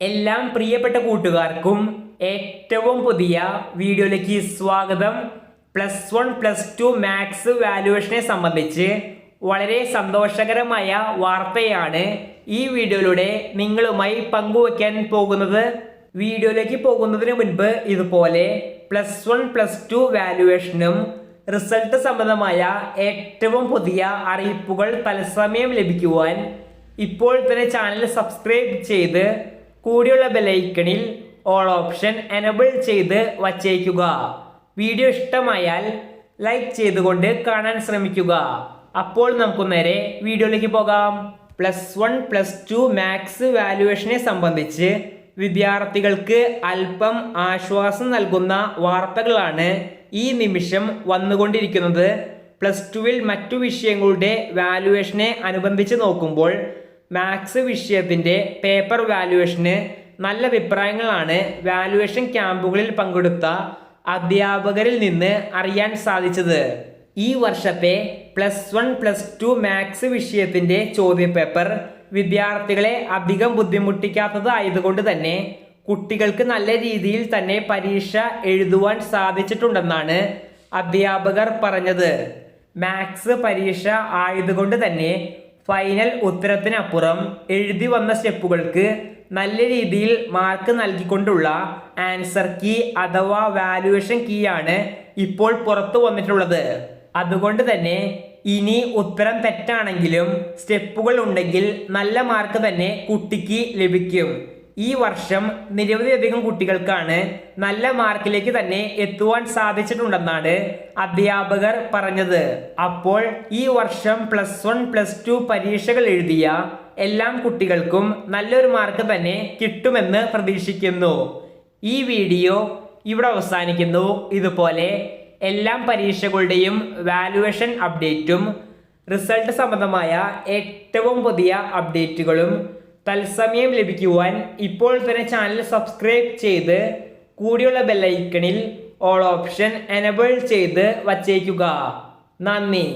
എല്ലാം പ്രിയപ്പെട്ട കൂട്ടുകാർക്കും ഏറ്റവും പുതിയ വീഡിയോയിലേക്ക് സ്വാഗതം. Plus one plus two maths വാല്യുവേഷനെ സംബന്ധിച്ച് വളരെ സന്തോഷകരമായ വാർത്തയാണ് ഈ വീഡിയോയിലൂടെ നിങ്ങളുമായി പങ്കുവയ്ക്കാൻ പോകുന്നത്. വീഡിയോയിലേക്ക് പോകുന്നതിന് മുൻപ് ഇതുപോലെ പ്ലസ് വൺ പ്ലസ് ടു വാല്യുവേഷനും റിസൾട്ട് സംബന്ധമായ ഏറ്റവും പുതിയ അറിയിപ്പുകൾ തത്സമയം ലഭിക്കുവാൻ ഇപ്പോൾ തന്നെ ചാനൽ സബ്സ്ക്രൈബ് ചെയ്ത് കൂടിയുള്ള ബെലൈക്കണിൽ ഓൾ ഓപ്ഷൻ എനബിൾ ചെയ്ത് വച്ചേക്കുക. വീഡിയോ ഇഷ്ടമായാൽ ലൈക്ക് ചെയ്തുകൊണ്ട് കാണാൻ ശ്രമിക്കുക. അപ്പോൾ നമുക്ക് നേരെ വീഡിയോയിലേക്ക് പോകാം. Plus one plus two maths വാല്യുവേഷനെ സംബന്ധിച്ച് വിദ്യാർത്ഥികൾക്ക് അല്പം ആശ്വാസം നൽകുന്ന വാർത്തകളാണ് ഈ നിമിഷം വന്നുകൊണ്ടിരിക്കുന്നത്. പ്ലസ് ടുവിൽ മറ്റു വിഷയങ്ങളുടെ വാല്യുവേഷനെ അനുബന്ധിച്ച് നോക്കുമ്പോൾ മാത്സ് വിഷയത്തിന്റെ പേപ്പർ വാല്യുവേഷന് നല്ല അഭിപ്രായങ്ങളാണ്. വാല്യുവേഷൻ ക്യാമ്പുകളിൽ പങ്കെടുത്ത അധ്യാപകരിൽ നിന്ന് അറിയാൻ സാധിച്ചത്. ഈ വർഷത്തെ plus one plus two maths വിഷയത്തിന്റെ ചോദ്യപേപ്പർ വിദ്യാർത്ഥികളെ അധികം ബുദ്ധിമുട്ടിക്കാത്തത് ആയതുകൊണ്ട് തന്നെ കുട്ടികൾക്ക് നല്ല രീതിയിൽ തന്നെ പരീക്ഷ എഴുതുവാൻ സാധിച്ചിട്ടുണ്ടെന്നാണ് അധ്യാപകർ പറഞ്ഞത്. മാത്സ് പരീക്ഷ ആയതുകൊണ്ട് തന്നെ ഫൈനൽ ഉത്തരത്തിനപ്പുറം എഴുതി വന്ന സ്റ്റെപ്പുകൾക്ക് നല്ല രീതിയിൽ മാർക്ക് നൽകിക്കൊണ്ടുള്ള ആൻസർ കീ അഥവാ വാല്യുവേഷൻ കീ ആണ് ഇപ്പോൾ പുറത്തു വന്നിട്ടുള്ളത്. അതുകൊണ്ട് തന്നെ ഇനി ഉത്തരം തെറ്റാണെങ്കിലും സ്റ്റെപ്പുകൾ ഉണ്ടെങ്കിൽ നല്ല മാർക്ക് തന്നെ കുട്ടിക്ക് ലഭിക്കും. ഈ വർഷം നിരവധിയധികം കുട്ടികൾക്കാണ് നല്ല മാർക്കിലേക്ക് തന്നെ എത്തുവാൻ സാധിച്ചിട്ടുണ്ടെന്നാണ് അധ്യാപകർ പറഞ്ഞത്. അപ്പോൾ ഈ വർഷം പ്ലസ് വൺ പ്ലസ് ടു പരീക്ഷകൾ എഴുതിയ എല്ലാം കുട്ടികൾക്കും നല്ലൊരു മാർക്ക് തന്നെ കിട്ടുമെന്ന് പ്രതീക്ഷിക്കുന്നു. ഈ വീഡിയോ ഇവിടെ അവസാനിക്കുന്നു. ഇതുപോലെ എല്ലാ പരീക്ഷകളുടെയും വാലുവേഷൻ അപ്ഡേറ്റും റിസൾട്ട് സംബന്ധമായ ഏറ്റവും പുതിയ അപ്ഡേറ്റുകളും തത്സമയം ലഭിക്കുവാൻ ഇപ്പോൾ തന്നെ ചാനൽ സബ്സ്ക്രൈബ് ചെയ്ത് കൂടിയുള്ള ബെല്ലൈക്കണിൽ ഓൾ ഓപ്ഷൻ എനബിൾ ചെയ്ത് വച്ചേക്കുക. നന്ദി.